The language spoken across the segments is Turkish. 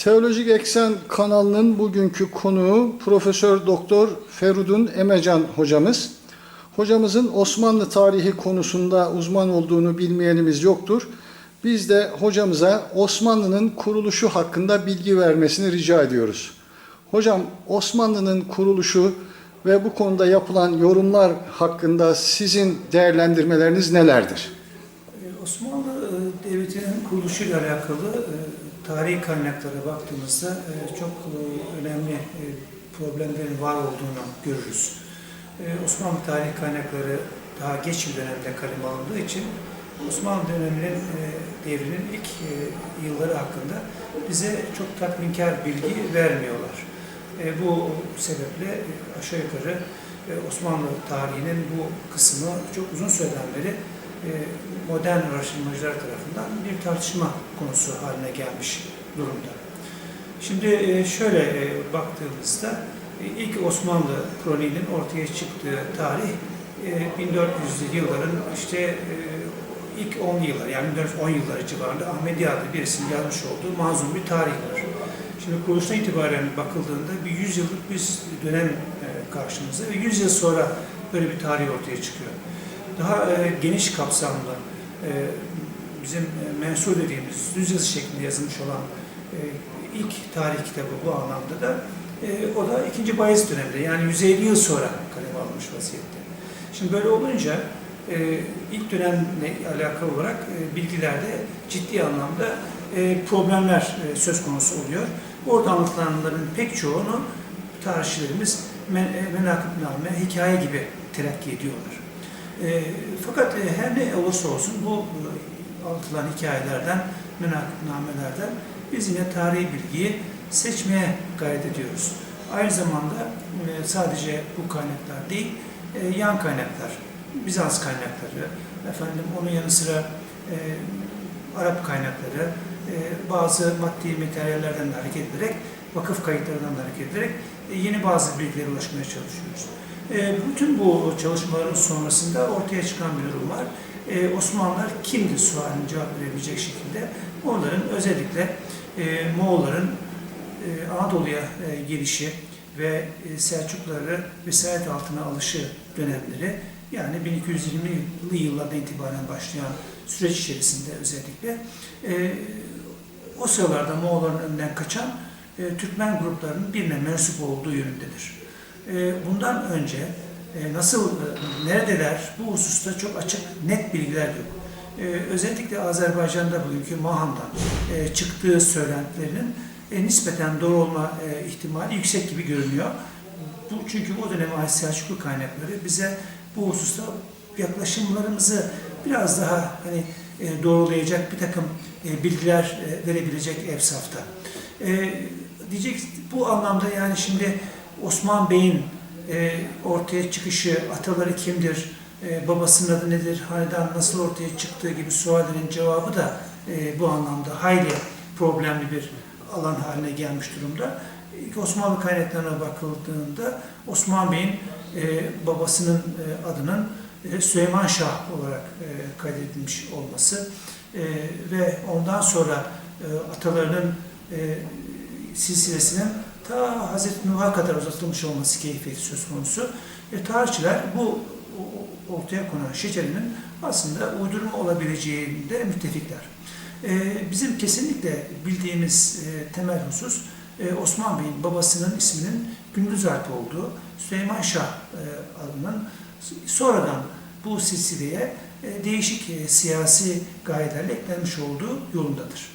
Teolojik Eksen kanalının bugünkü konuğu Profesör Doktor Ferudun Emecan hocamız. Hocamızın Osmanlı tarihi konusunda uzman olduğunu bilmeyenimiz yoktur. Biz de hocamıza Osmanlı'nın kuruluşu hakkında bilgi vermesini rica ediyoruz. Hocam Osmanlı'nın kuruluşu ve bu konuda yapılan yorumlar hakkında sizin değerlendirmeleriniz nelerdir? Osmanlı e, Devleti'nin kuruluşuyla alakalı e, tarihi kaynaklara baktığımızda e, çok e, önemli e, problemlerin var olduğunu görürüz. Osmanlı tarihi kaynakları daha geç bir dönemde kaleme alındığı için Osmanlı döneminin devrinin ilk yılları hakkında bize çok tatminkar bilgi vermiyorlar. Bu sebeple aşağı yukarı Osmanlı tarihinin bu kısmı çok uzun süreden beri modern araştırmacılar tarafından bir tartışma konusu haline gelmiş durumda. Şimdi e, şöyle e, baktığımızda e, ilk Osmanlı kroniğinin ortaya çıktığı tarih e, 1400'lü yılların işte e, ilk 10 yıllar yani 1410 yılları civarında Ahmedi adlı birisinin yazmış olduğu mazlum bir tarih var. Şimdi kuruluştan itibaren bakıldığında bir 100 yıllık bir dönem e, karşımızda ve 100 yıl sonra böyle bir tarih ortaya çıkıyor. Daha e, geniş kapsamlı e, bizim e, mensur dediğimiz düz yazı şeklinde yazılmış olan e, ilk tarih kitabı bu anlamda da e, o da 2. Bayezid döneminde yani 150 yıl sonra kaleme alınmış vaziyette. Şimdi böyle olunca e, ilk dönemle alakalı olarak e, bilgilerde ciddi anlamda e, problemler e, söz konusu oluyor. Orada anlatılanların pek çoğunu tarihçilerimiz men, e, menakıbname, hikaye gibi telakki ediyorlar. E, fakat e, her ne olursa olsun bu e, anlatılan hikayelerden, menakıbnamelerden biz yine tarihi bilgiyi seçmeye gayret ediyoruz. Aynı zamanda e, sadece bu kaynaklar değil, e, yan kaynaklar, Bizans kaynakları, efendim onun yanı sıra e, Arap kaynakları, e, bazı maddi materyallerden de hareket ederek, vakıf kayıtlarından da hareket ederek e, yeni bazı bilgilere ulaşmaya çalışıyoruz. E, bütün bu çalışmaların sonrasında ortaya çıkan bir durum var. Osmanlılar kimdi sualini cevap verebilecek şekilde onların özellikle Moğolların Anadolu'ya gelişi ve e, Selçukluları vesayet altına alışı dönemleri yani 1220'li yıllardan itibaren başlayan süreç içerisinde özellikle o sıralarda Moğolların önünden kaçan e, Türkmen gruplarının birine mensup olduğu yönündedir. E, bundan önce e, nasıl, e, neredeler bu hususta çok açık, net bilgiler yok. E, özellikle Azerbaycan'da bugünkü Mahan'dan e, çıktığı söylentilerinin e, nispeten doğru olma e, ihtimali yüksek gibi görünüyor. Bu çünkü o döneme ait Selçuklu kaynakları bize bu hususta yaklaşımlarımızı biraz daha hani e, doğrulayacak bir takım e, bilgiler e, verebilecek efsafta. E, diyecek bu anlamda yani şimdi Osman Bey'in e, ortaya çıkışı, ataları kimdir, e, babasının adı nedir, hanedan nasıl ortaya çıktığı gibi suallerin cevabı da e, bu anlamda hayli problemli bir alan haline gelmiş durumda. İlk Osmanlı kaynaklarına bakıldığında Osman Bey'in e, babasının e, adının e, Süleyman Şah olarak e, kaydedilmiş olması e, ve ondan sonra e, atalarının e, silsilesinin ta Hazreti Nuh'a kadar uzatılmış olması keyfiyeti söz konusu. E, tarihçiler bu ortaya konan şecerinin aslında uydurma olabileceğinde müttefikler. E, bizim kesinlikle bildiğimiz e, temel husus e, Osman Bey'in babasının isminin Gündüz Alp olduğu, Süleyman Şah e, adının sonradan bu silsileye değişik e, siyasi gayelerle eklenmiş olduğu yolundadır.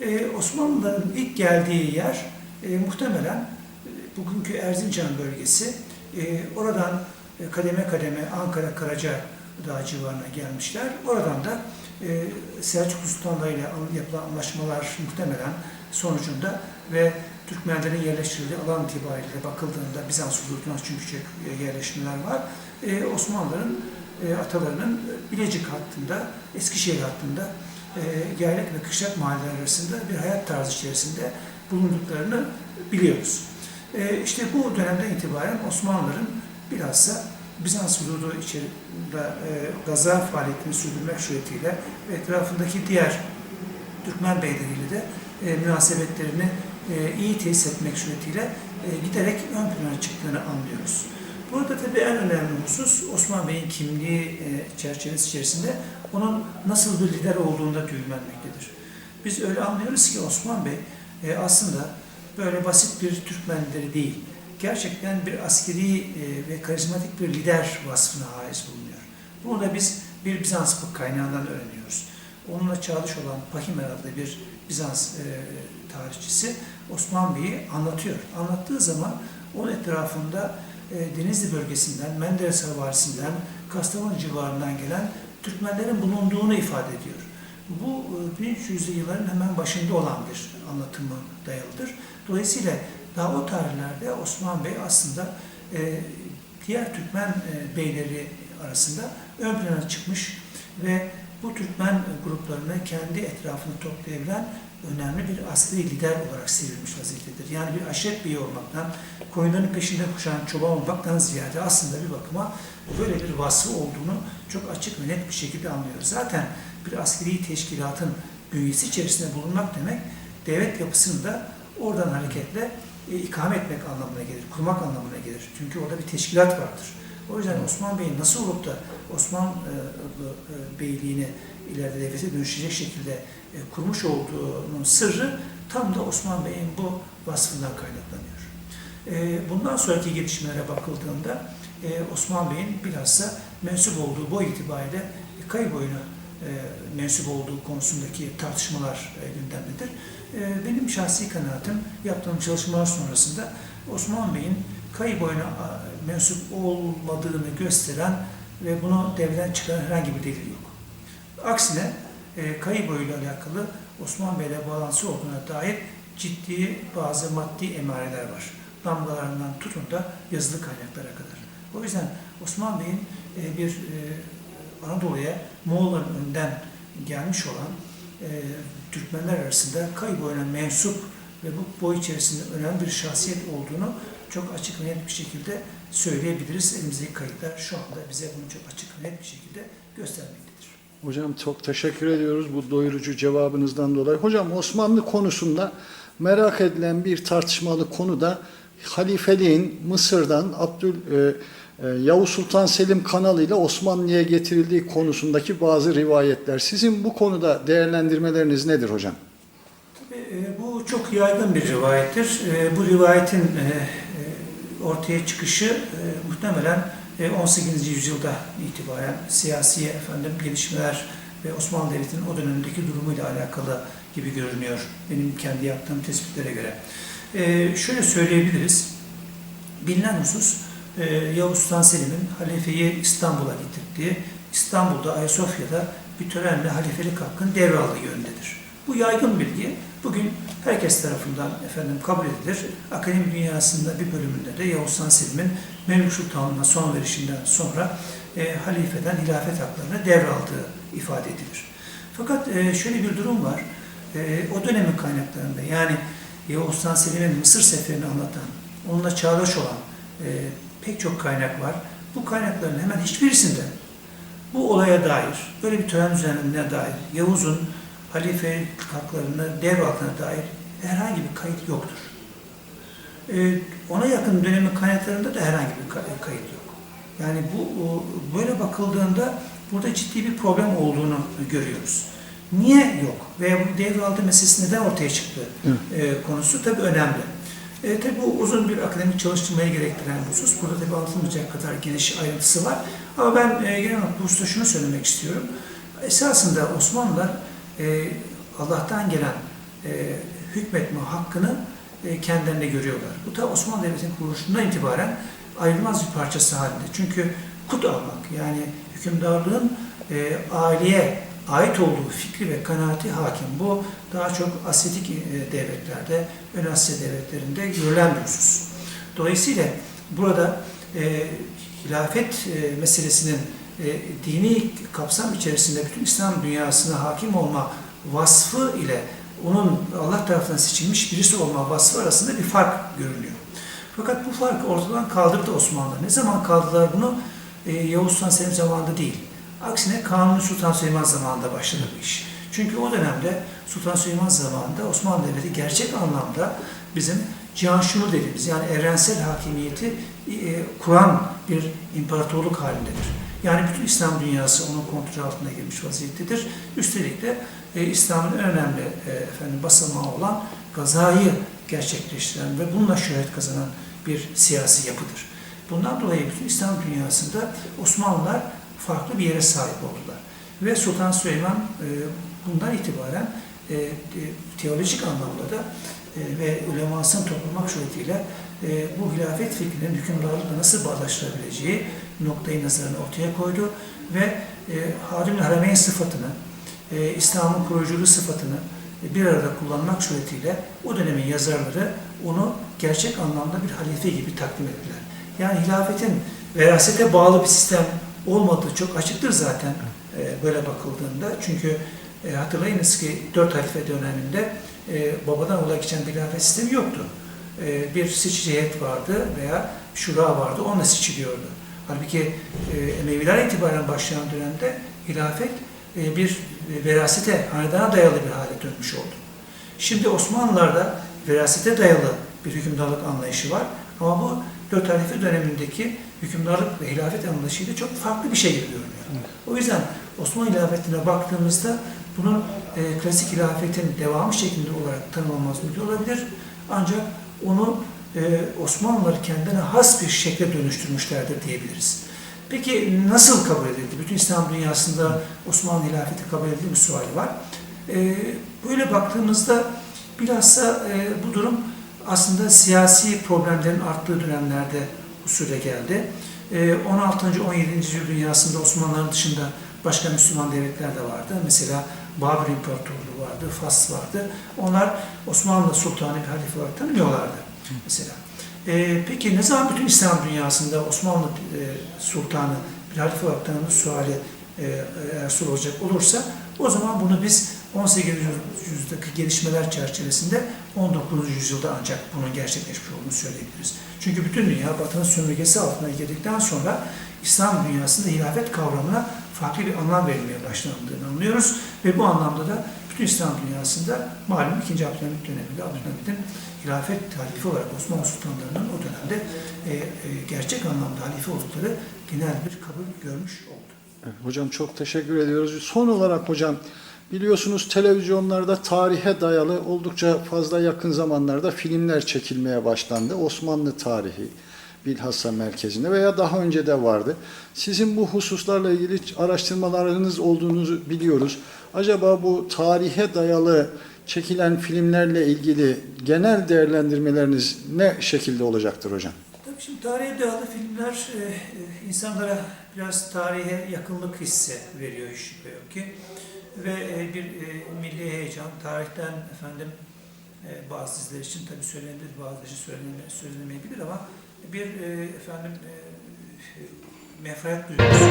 E, Osmanlıların ilk geldiği yer e, muhtemelen e, bugünkü Erzincan bölgesi. E, oradan e, kademe kademe Ankara Karacadağ civarına gelmişler. Oradan da e, Selçuklu Sultanları ile an- yapılan anlaşmalar muhtemelen sonucunda ve Türkmenlerin yerleştirildiği alan itibariyle bakıldığında Bizans hududuna çünkü e, yerleşmeler var. E, Osmanlıların e, atalarının Bilecik hattında, Eskişehir hattında e, yaylak ve kışlak mahalleler arasında bir hayat tarzı içerisinde bulunduklarını biliyoruz. E, işte bu dönemden itibaren Osmanlıların bilhassa Bizans hududu içerisinde e, gaza faaliyetini sürdürmek suretiyle ve etrafındaki diğer Türkmen beyleriyle de e, münasebetlerini e, iyi tesis etmek suretiyle e, giderek ön plana çıktığını anlıyoruz. Burada tabii en önemli husus Osman Bey'in kimliği e, çerçevesi içerisinde onun nasıl bir lider olduğunda düğümlenmektedir. Biz öyle anlıyoruz ki Osman Bey e, aslında böyle basit bir Türkmen lideri değil. Gerçekten bir askeri e, ve karizmatik bir lider vasfına haiz bulunuyor. Bunu da biz bir Bizans kaynağından öğreniyoruz. Onunla çağdaş olan Pahimer adlı bir Bizans tarihçisi Osman Bey'i anlatıyor. Anlattığı zaman onun etrafında e, Denizli bölgesinden, Menderes Havarisi'nden, Kastamonu civarından gelen Türkmenlerin bulunduğunu ifade ediyor. Bu e, 1300'lü yılların hemen başında olan bir anlatımı dayalıdır. Dolayısıyla daha o tarihlerde Osman Bey aslında e, diğer Türkmen e, beyleri arasında ön plana çıkmış ve bu Türkmen gruplarını kendi etrafını toplayabilen önemli bir askeri lider olarak sevilmiş vaziyettedir. Yani bir aşiret beyi olmaktan, koyunların peşinde koşan çoban olmaktan ziyade aslında bir bakıma böyle bir vasfı olduğunu çok açık ve net bir şekilde anlıyoruz. Zaten bir askeri teşkilatın bünyesi içerisinde bulunmak demek, devlet yapısını da oradan hareketle e, ikame etmek anlamına gelir, kurmak anlamına gelir. Çünkü orada bir teşkilat vardır. O yüzden Osman Bey'in nasıl olup da Osmanlı e, Beyliğini ileride devlete dönüşecek şekilde e, kurmuş olduğunun sırrı tam da Osman Bey'in bu vasfından kaynaklanıyor. E, bundan sonraki gelişmelere bakıldığında e, Osman Bey'in bilhassa mensup olduğu boy itibariyle e, kayı boyuna e, mensup olduğu konusundaki tartışmalar e, gündemdedir. E, benim şahsi kanaatim yaptığım çalışmalar sonrasında Osman Bey'in kayı boyuna mensup olmadığını gösteren ve bunu devreden çıkaran herhangi bir delil yok. Aksine e, kayı boyuyla alakalı Osman Bey'le bağlantısı olduğuna dair ciddi bazı maddi emareler var. Damgalarından tutun da yazılı kaynaklara kadar. O yüzden Osman Bey'in e, bir e, Anadolu'ya Moğolların önden gelmiş olan Türkmenler arasında kayı boyuna mensup ve bu boy içerisinde önemli bir şahsiyet olduğunu çok açık net bir şekilde söyleyebiliriz. Elimizdeki kayıtlar şu anda bize bunu çok açık net bir şekilde göstermektedir. Hocam çok teşekkür ediyoruz bu doyurucu cevabınızdan dolayı. Hocam Osmanlı konusunda merak edilen bir tartışmalı konu da halifeliğin Mısır'dan Abdül e, e, Yavuz Sultan Selim kanalıyla Osmanlı'ya getirildiği konusundaki bazı rivayetler. Sizin bu konuda değerlendirmeleriniz nedir hocam? Tabii, e, bu çok yaygın bir rivayettir. E, bu rivayetin e, ortaya çıkışı muhtemelen 18. yüzyılda itibaren siyasi efendim gelişmeler ve Osmanlı Devleti'nin o dönemdeki durumuyla alakalı gibi görünüyor benim kendi yaptığım tespitlere göre. E, şöyle söyleyebiliriz. Bilinen husus e, Yavuz Sultan Selim'in halifeyi İstanbul'a getirdiği, İstanbul'da Ayasofya'da bir törenle halifelik hakkını devraldığı yönündedir. Bu yaygın bilgi bugün herkes tarafından efendim kabul edilir. Akademi dünyasında bir bölümünde de Yavuz Selim'in Memlük Sultanlığı'na son verişinden sonra e, halifeden hilafet haklarını devraldığı ifade edilir. Fakat e, şöyle bir durum var. E, o dönemin kaynaklarında yani Yavuz Selim'in Mısır seferini anlatan, onunla çağdaş olan e, pek çok kaynak var. Bu kaynakların hemen hiçbirisinde bu olaya dair, böyle bir tören düzenlendiğine dair, Yavuz'un halife haklarını devraltına dair herhangi bir kayıt yoktur. Ee, ona yakın dönemin kaynaklarında da herhangi bir kay- kayıt yok. Yani bu o, böyle bakıldığında burada ciddi bir problem olduğunu görüyoruz. Niye yok veya bu devraldı meselesi neden ortaya çıktı e, konusu tabii önemli. E, tabii bu uzun bir akademik çalıştırmayı gerektiren husus. Burada tabii anlatılmayacak kadar geniş ayrıntısı var. Ama ben e, genel olarak bu hususta şunu söylemek istiyorum. Esasında Osmanlılar e, Allah'tan gelen e, hükmetme hakkını e, kendilerine görüyorlar. Bu da Osmanlı Devleti'nin kuruluşundan itibaren ayrılmaz bir parçası halinde. Çünkü kut almak yani hükümdarlığın e, aileye ait olduğu fikri ve kanaati hakim. Bu daha çok Asyatik e, devletlerde, Ön Asya devletlerinde görülen bir husus. Dolayısıyla burada e, hilafet e, meselesinin e, dini kapsam içerisinde bütün İslam dünyasına hakim olma vasfı ile onun Allah tarafından seçilmiş birisi olma vasfı arasında bir fark görünüyor. Fakat bu farkı ortadan kaldırdı Osmanlı. Ne zaman kaldırdılar bunu? E, Yavuz Sultan Selim zamanında değil. Aksine Kanuni Sultan Süleyman zamanında başladı bu iş. Çünkü o dönemde Sultan Süleyman zamanında Osmanlı Devleti gerçek anlamda bizim cihanşuru dediğimiz yani evrensel hakimiyeti e, kuran bir imparatorluk halindedir. Yani bütün İslam dünyası onun kontrolü altına girmiş vaziyettedir. Üstelik de e, İslam'ın önemli e, efendim basamağı olan gazayı gerçekleştiren ve bununla şöhret kazanan bir siyasi yapıdır. Bundan dolayı bütün İslam dünyasında Osmanlılar farklı bir yere sahip oldular. Ve Sultan Süleyman e, bundan itibaren e, e, teolojik anlamda da e, ve ulemasını toplamak suretiyle e, bu hilafet fikrinin hükümdarlıkla nasıl bağdaştırabileceği noktayı nazarını ortaya koydu ve e, Hadim Harameyn sıfatını, e, İslam'ın kuruculuğu sıfatını e, bir arada kullanmak suretiyle o dönemin yazarları onu gerçek anlamda bir halife gibi takdim ettiler. Yani hilafetin verasete bağlı bir sistem olmadığı çok açıktır zaten e, böyle bakıldığında. Çünkü e, hatırlayınız ki dört halife döneminde e, babadan oğula geçen bir hilafet sistemi yoktu. E, bir seçici heyet vardı veya şura vardı, onunla seçiliyordu. Halbuki e, Emeviler itibaren başlayan dönemde hilafet e, bir verasete, hanedana dayalı bir hale dönmüş oldu. Şimdi Osmanlılar'da verasete dayalı bir hükümdarlık anlayışı var. Ama bu dört halife dönemindeki hükümdarlık ve hilafet anlayışıyla çok farklı bir şey gibi görünüyor. O yüzden Osmanlı hilafetine baktığımızda bunun e, klasik hilafetin devamı şeklinde olarak tanımlanmaz mümkün olabilir. Ancak onu Osmanlılar kendine has bir şekle dönüştürmüşlerdir diyebiliriz. Peki nasıl kabul edildi? Bütün İslam dünyasında Osmanlı hilafeti kabul edildi mi suali var. E, böyle baktığımızda bilhassa e, bu durum aslında siyasi problemlerin arttığı dönemlerde usule geldi. E, 16. 17. yüzyıl dünyasında Osmanlıların dışında başka Müslüman devletler de vardı. Mesela Babür İmparatorluğu vardı, Fas vardı. Onlar Osmanlı Sultanı bir halife olarak tanımıyorlardı mesela. E, peki ne zaman bütün İslam dünyasında Osmanlı e, Sultanı halife olarak tanınır suali e, eğer sorulacak olursa o zaman bunu biz 18. yüzyıldaki gelişmeler çerçevesinde 19. yüzyılda ancak bunun gerçekleşmiş olduğunu söyleyebiliriz. Çünkü bütün dünya Batı'nın sömürgesi altına girdikten sonra İslam dünyasında hilafet kavramına farklı bir anlam verilmeye başlandığını anlıyoruz. Ve bu anlamda da bütün İslam dünyasında malum 2. Abdülhamit döneminde Abdülhamit'in hilafet halife olarak Osmanlı sultanlarının o dönemde e, e, gerçek anlamda halife oldukları genel bir kabul görmüş oldu. Hocam çok teşekkür ediyoruz. Son olarak hocam biliyorsunuz televizyonlarda tarihe dayalı oldukça fazla yakın zamanlarda filmler çekilmeye başlandı. Osmanlı tarihi bilhassa merkezinde veya daha önce de vardı. Sizin bu hususlarla ilgili araştırmalarınız olduğunu biliyoruz. Acaba bu tarihe dayalı çekilen filmlerle ilgili genel değerlendirmeleriniz ne şekilde olacaktır hocam? Tabii şimdi tarihe dayalı filmler e, e, insanlara biraz tarihe yakınlık hissi veriyor hiç şüphe yok ki. Ve e, bir milli heyecan, tarihten efendim bazı diziler için tabii söylenebilir, bazı için söylene- söylenemeyebilir ama bir e, efendim e, mefret duygusu.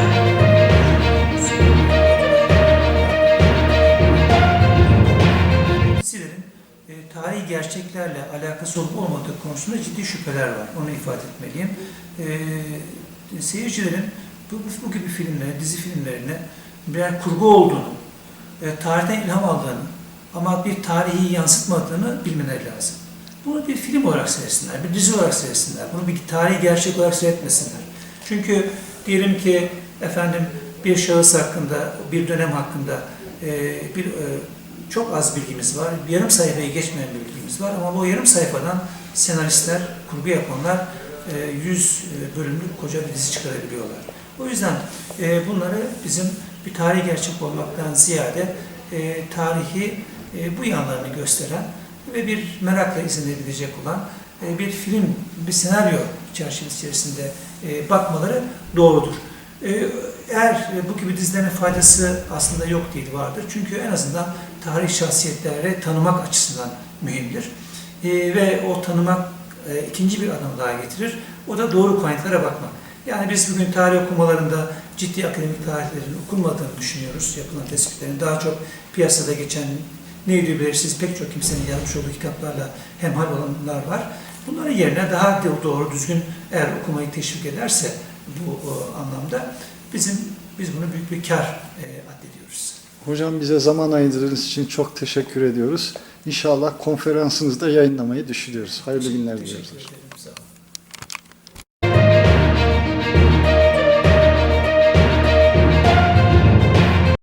Dizilerin e, tarihi gerçeklerle alakası olup olmadığı konusunda ciddi şüpheler var. Onu ifade etmeliyim. E, seyircilerin bu, bu gibi filmlere, dizi filmlerine birer kurgu olduğunu, e, tarihten ilham aldığını ama bir tarihi yansıtmadığını bilmeleri lazım. Bunu bir film olarak seyretsinler, bir dizi olarak seyretsinler. Bunu bir tarihi gerçek olarak seyretmesinler. Çünkü diyelim ki efendim bir şahıs hakkında, bir dönem hakkında e, bir e, çok az bilgimiz var. Yarım sayfayı geçmeyen bir bilgimiz var ama bu yarım sayfadan senaristler, kurgu yapanlar e, 100 bölümlük koca bir dizi çıkarabiliyorlar. O yüzden e, bunları bizim bir tarihi gerçek olmaktan ziyade e, tarihi e, bu yanlarını gösteren ve bir merakla izlenebilecek olan e, bir film, bir senaryo çerçevesi içerisinde e, bakmaları doğrudur. E, Eğer bu gibi dizilerin faydası aslında yok değil, vardır. Çünkü en azından tarih şahsiyetleri tanımak açısından mühimdir. Ve o tanımak ikinci bir adım daha getirir. O da doğru kaynaklara bakmak. Yani biz bugün tarih okumalarında ciddi akademik tarihlerin okunmadığını düşünüyoruz. Yapılan tespitlerin daha çok piyasada geçen neydi belirsiz pek çok kimsenin yazmış olduğu kitaplarla hemhal olanlar var. Bunların yerine daha doğru düzgün eğer okumayı teşvik ederse bu o, anlamda bizim biz bunu büyük bir kar e, addediyoruz. Hocam bize zaman ayırdığınız için çok teşekkür ediyoruz. İnşallah konferansınızda yayınlamayı düşünüyoruz. Hayırlı günler diliyoruz.